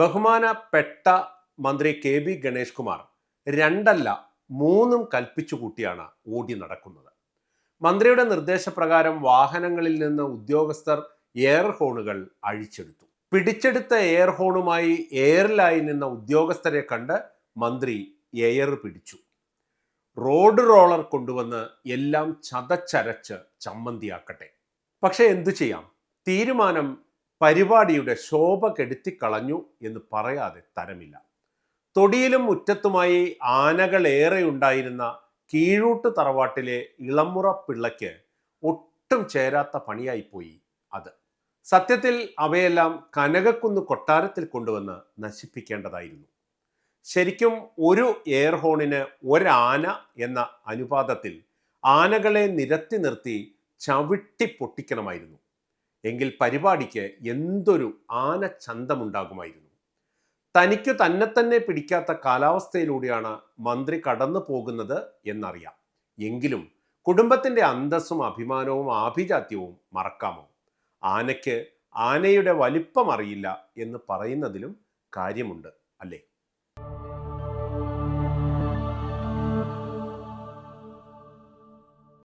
ബഹുമാനപ്പെട്ട മന്ത്രി K B Ganesh Kumar രണ്ടല്ല മൂന്നും കൽപ്പിച്ചു കൂട്ടിയാണ് ഓടി നടക്കുന്നത്. മന്ത്രിയുടെ നിർദ്ദേശപ്രകാരം വാഹനങ്ങളിൽ നിന്ന് ഉദ്യോഗസ്ഥർ എയർ ഹോണുകൾ അഴിച്ചെടുത്തു. പിടിച്ചെടുത്ത എയർ ഹോണുമായി എയറിലായി നിന്ന ഉദ്യോഗസ്ഥരെ കണ്ട് മന്ത്രി എയർ പിടിച്ചു. റോഡ് റോളർ കൊണ്ടുവന്ന് എല്ലാം ചതച്ചരച്ച് ചമ്മന്തിയാക്കട്ടെ. പക്ഷേ എന്തു ചെയ്യാം? തീരുമാനം പരിപാടിയുടെ ശോഭ കെടുത്തിക്കളഞ്ഞു എന്ന് പറയാതെ തരമില്ല. തൊടിയിലും മുറ്റത്തുമായി ആനകളേറെ ഉണ്ടായിരുന്ന കീഴൂട്ട് തറവാട്ടിലെ ഇളമുറ പിള്ളയ്ക്ക് ഒട്ടും ചേരാത്ത പണിയായിപ്പോയി അത്. സത്യത്തിൽ അവയെല്ലാം കനകക്കുന്ന് കൊട്ടാരത്തിൽ കൊണ്ടുവന്ന് നശിപ്പിക്കേണ്ടതായിരുന്നു. ശരിക്കും ഒരു എയർ ഹോണിന് ഒരാന എന്ന അനുപാതത്തിൽ ആനകളെ നിരത്തി നിർത്തി ചവിട്ടി പൊട്ടിക്കണമായിരുന്നു. എങ്കിൽ പരിപാടിക്ക് എന്തൊരു ആന ചന്തമുണ്ടാകുമായിരുന്നു? തനിക്കു തന്നെ തന്നെ പിടിക്കാത്ത കാലാവസ്ഥയിലൂടെയാണ് മന്ത്രി കടന്നു പോകുന്നത് എന്നറിയാം. എങ്കിലും കുടുംബത്തിന്റെ അന്തസ്സും അഭിമാനവും ആഭിജാത്യവും മറക്കാമോ? ആനയ്ക്ക് ആനയുടെ വലിപ്പം അറിയില്ല എന്ന് പറയുന്നതിലും കാര്യമുണ്ട് അല്ലേ?